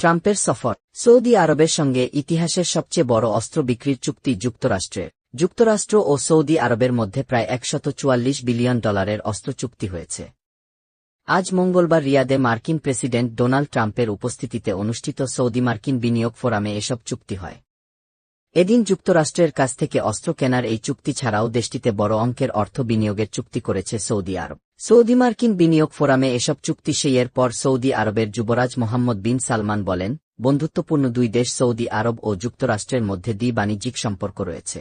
ট্রাম্পের সফর। সৌদি আরবের সঙ্গে ইতিহাসের সবচেয়ে বড় অস্ত্র বিক্রির চুক্তি যুক্তরাষ্ট্রের। যুক্তরাষ্ট্র ও সৌদি আরবের মধ্যে প্রায় একশত বিলিয়ন ডলারের অস্ত্র চুক্তি হয়েছে। আজ মঙ্গলবার রিয়াদে মার্কিন প্রেসিডেন্ট ডোনাল্ড ট্রাম্পের উপস্থিতিতে অনুষ্ঠিত সৌদি মার্কিন বিনিয়োগ ফোরামে এসব চুক্তি হয়। এদিন যুক্তরাষ্ট্রের কাছ থেকে অস্ত্র কেনার এই চুক্তি ছাড়াও দেশটিতে বড় অঙ্কের অর্থ বিনিয়োগের চুক্তি করেছে সৌদি আরব। সৌদি মার্কিন বিনিয়োগ ফোরামে এসব চুক্তি সেইয়ের পর সৌদি আরবের যুবরাজ মোহাম্মদ বিন সালমান বলেন, বন্ধুত্বপূর্ণ দুই দেশ সৌদি আরব ও যুক্তরাষ্ট্রের মধ্যে দ্বি বাণিজ্যিক সম্পর্ক রয়েছে।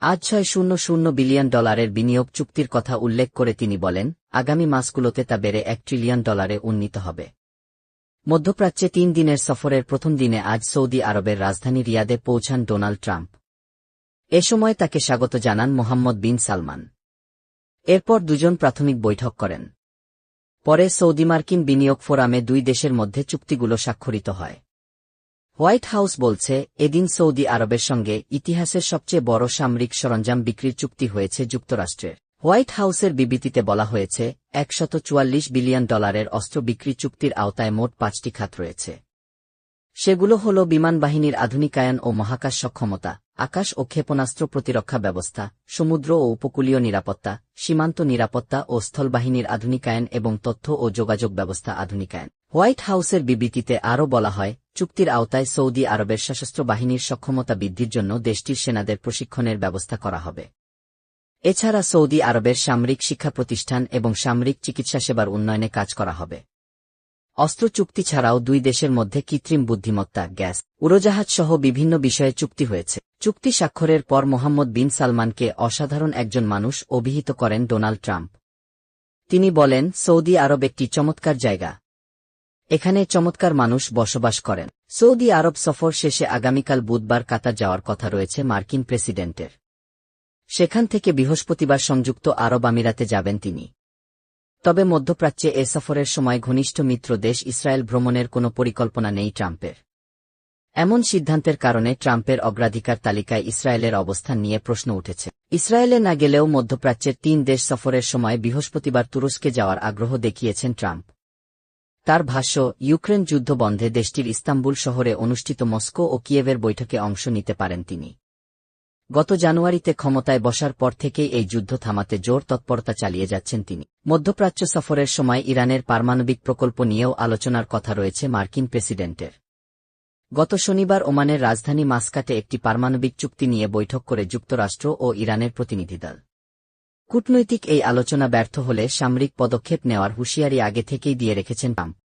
আজ ছয় শূন্য শূন্য বিলিয়ন ডলারের বিনিয়োগ চুক্তির কথা উল্লেখ করে তিনি বলেন, আগামী মাসগুলোতে তা বেড়ে এক ট্রিলিয়ন ডলারে উন্নীত হবে। মধ্যপ্রাচ্যে তিন দিনের সফরের প্রথম দিনে আজ সৌদি আরবের রাজধানী রিয়াদে পৌঁছান ডোনাল্ড ট্রাম্প। এ সময় তাকে স্বাগত জানান মোহাম্মদ বিন সালমান। এরপর দুজন প্রাথমিক বৈঠক করেন। পরে সৌদি মার্কিন বিনিয়োগ ফোরামে দুই দেশের মধ্যে চুক্তিগুলো স্বাক্ষরিত হয়। হোয়াইট হাউস বলছে, এদিন সৌদি আরবের সঙ্গে ইতিহাসের সবচেয়ে বড় সামরিক সরঞ্জাম বিক্রির চুক্তি হয়েছে যুক্তরাষ্ট্রের। হোয়াইট হাউসের বিবৃতিতে বলা হয়েছে, একশত বিলিয়ন ডলারের অস্ত্র বিক্রি চুক্তির আওতায় মোট পাঁচটি খাত রয়েছে। সেগুলো হল বিমান বাহিনীর আধুনিকায়ন ও মহাকাশ সক্ষমতা, আকাশ ও ক্ষেপণাস্ত্র প্রতিরক্ষা ব্যবস্থা, সমুদ্র ও উপকূলীয় নিরাপত্তা, সীমান্ত নিরাপত্তা ও স্থলবাহিনীর আধুনিকায়ন এবং তথ্য ও যোগাযোগ ব্যবস্থা আধুনিকায়ন। হোয়াইট হাউসের বিবৃতিতে আরও বলা হয়, চুক্তির আওতায় সৌদি আরবের সশস্ত্র বাহিনীর সক্ষমতা বৃদ্ধির জন্য দেশটির সেনাদের প্রশিক্ষণের ব্যবস্থা করা হবে। এছাড়া সৌদি আরবের সামরিক শিক্ষা প্রতিষ্ঠান এবং সামরিক চিকিৎসা সেবার উন্নয়নে কাজ করা হবে। অস্ত্র চুক্তি ছাড়াও দুই দেশের মধ্যে কৃত্রিম বুদ্ধিমত্তা, গ্যাস, উড়োজাহাজ সহ বিভিন্ন বিষয়ে চুক্তি হয়েছে। চুক্তি স্বাক্ষরের পর মোহাম্মদ বিন সালমানকে অসাধারণ একজন মানুষ অভিহিত করেন ডোনাল্ড ট্রাম্প। তিনি বলেন, সৌদি আরব একটি চমৎকার জায়গা। এখানে চমৎকার মানুষ বসবাস করেন। সৌদি আরব সফর শেষে আগামীকাল বুধবার কাতার যাওয়ার কথা রয়েছে মার্কিন প্রেসিডেন্টের। সেখান থেকে বৃহস্পতিবার সংযুক্ত আরব আমিরাতে যাবেন তিনি। তবে মধ্যপ্রাচ্যে এ সফরের সময় ঘনিষ্ঠ মিত্র দেশ ইসরায়েল ভ্রমণের কোনো পরিকল্পনা নেই ট্রাম্পের। এমন সিদ্ধান্তের কারণে ট্রাম্পের অগ্রাধিকার তালিকায় ইসরায়েলের অবস্থান নিয়ে প্রশ্ন উঠেছে। ইসরায়েলে না গেলেও মধ্যপ্রাচ্যের তিন দেশ সফরের সময় বৃহস্পতিবার তুরস্কে যাওয়ার আগ্রহ দেখিয়েছেন ট্রাম্প। তার ভাষ্য, ইউক্রেন যুদ্ধ বন্ধে দেশটির ইস্তাম্বুল শহরে অনুষ্ঠিত মস্কো ও কিয়েভের বৈঠকে অংশ নিতে পারেন তিনি। গত জানুয়ারিতে ক্ষমতায় বসার পর থেকেই এই যুদ্ধ থামাতে জোর তৎপরতা চালিয়ে যাচ্ছেন তিনি। মধ্যপ্রাচ্য সফরের সময় ইরানের পারমাণবিক প্রকল্প নিয়েও আলোচনার কথা রয়েছে মার্কিন প্রেসিডেন্টের। গত শনিবার ওমানের রাজধানী মাস্কাটে একটি পারমাণবিক চুক্তি নিয়ে বৈঠক করে যুক্তরাষ্ট্র ও ইরানের প্রতিনিধিদল কূটনৈতিক এই আলোচনা ব্যর্থ হলে সামরিক পদক্ষেপ নেওয়ার হুঁশিয়ারি আগে থেকেই দিয়ে রেখেছেন ট্রাম্প।